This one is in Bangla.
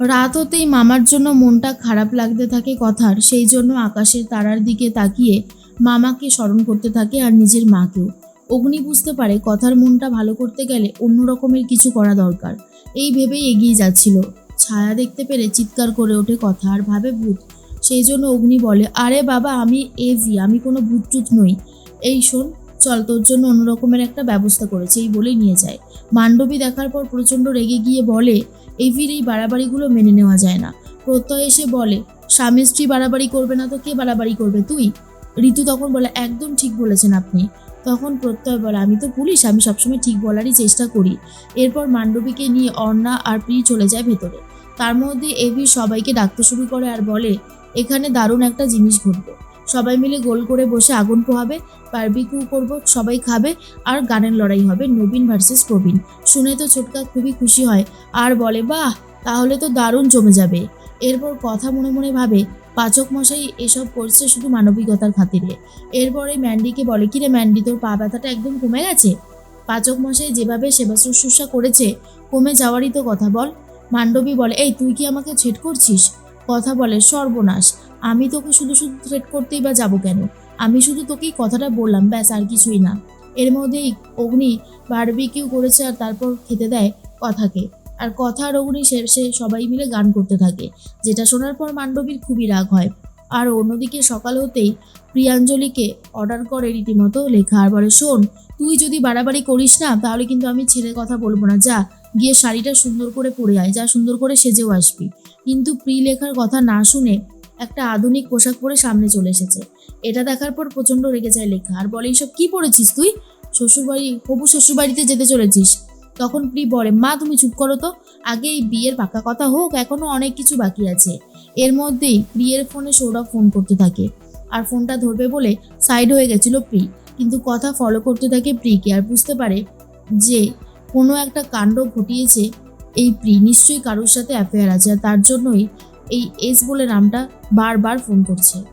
রাত হতেই মামার জন্য মনটা খারাপ লাগতে থাকে কথার, সেই জন্য আকাশের তারার দিকে তাকিয়ে মামাকে স্মরণ করতে থাকে আর নিজের মাকেও। অগ্নি বুঝতে পারে কথার মনটা ভালো করতে গেলে অন্য রকমের কিছু করা দরকার। এই ভেবেই এগিয়ে যাচ্ছিল। ছায়া দেখতে পেরে চিৎকার করে ওঠে কথা আর ভাবে ভূত। সেই জন্য অগ্নি বলে, আরে বাবা, আমি এভি আমি কোনো ভূত টুত নই। এই শোন চল তোর জন্য অন্য রকমের একটা ব্যবস্থা করেছে, এই বলেই নিয়ে যায়। মান্ডবী দেখার পর প্রচণ্ড রেগে গিয়ে বলে, এভির এই বাড়াবাড়িগুলো মেনে নেওয়া যায় না। প্রত্যয় এসে বলে, স্বামী স্ত্রী বাড়াবাড়ি করবে না তো কে বাড়াবাড়ি করবে তুই? ঋতু তখন বলে, একদম ঠিক বলেছেন আপনি। তখন প্রত্যয় বলে, আমি তো পুলিশ, আমি সবসময় ঠিক বলারই চেষ্টা করি। এরপর মান্ডবীকে নিয়ে অর্ণা আর প্রি চলে যায় ভেতরে। তার মধ্যে এভি সবাইকে ডাকতে শুরু করে আর বলে, এখানে দারুণ একটা জিনিস ঘটবে। সবাই মিলে গোল করে বসে আগুন পোহাবে বারবিকিউ করব, সবাই খাবে, আর গানের লড়াই হবে নবীন ভার্সেস প্রবীণ। শুনে তো ছোটকা খুবই খুশি হয়, আর বলে, বাহ, তাহলে তো দারুণ জমে যাবে। এরপর কথা মনে মনে ভাবে, পাচক মশাই, এসব করছে শুধু মানবিকতার খাতিরে। এরপরে ম্যান্ডিকে বলে কিরে ম্যান্ডি, তোর পা ব্যথাটা একদম কমে গেছে? পাচক মশাই যেভাবে সেবা শুশ্রূষা করেছে, কমে যাওয়ারই তো কথা বল। মান্ডবী বলে, এই, তুই কি আমাকে ছেট করছিস? কথা বলে, সর্বনাশ। আমি তোকে শুধু শুধু থ্রেট করতেই বা যাব কেন? আমি শুধু তোকেই কথাটা বললাম, ব্যাস, আর কিছুই না। এর মধ্যেই অগ্নি বারবিকিউ করেছে আর তারপর খেতে দেয় কথাকে। আর কথা আর অগ্নি শেষে সবাই মিলে গান করতে থাকে, যেটা শোনার পর মান্ডবীর খুবই রাগ হয়। আর অন্যদিকে সকাল হতেই প্রিয়াঞ্জলিকে অর্ডার করে রীতিমতো লেখা, আর বলে, শোন, তুই যদি বাড়াবাড়ি করিস না, তাহলে কিন্তু আমি ছেড়ে কথা বলব না, যা। গিয়ে শাড়িটা সুন্দর করে পরে আয়, যা সুন্দর করে সেজেও আসবি। কিন্তু প্রি লেখার কথা না শুনে একটা আধুনিক পোশাক পরে সামনে চলে এসেছে। এটা দেখার পর প্রচণ্ড রেগে যায় লেখা। আর বলে, এইসব কি পড়েছিস তুই? শ্বশুরবাড়ি, হবু শ্বশুরবাড়িতে যেতে চলেছিস? তখন প্রি বলে, মা, তুমি চুপ করো তো। আগে এই বিয়ের পাকা কথা হোক, এখনও অনেক কিছু বাকি আছে। এর মধ্যেই প্রিয়ের ফোনে সৌরভ ফোন করতে থাকে। আর ফোনটা ধরবে বলে সাইড হয়ে গেছিল প্রি। কিন্তু কথা ফলো করতে থাকে প্রিকে। আর বুঝতে পারে যে কোনো একটা কাণ্ড ঘটিয়েছে, এই প্রি নিশ্চয়ই কারোর সাথে অ্যাফেয়ার আছে, আর তার জন্যই এই এস বলে নামটা বারবার ফোন করছে।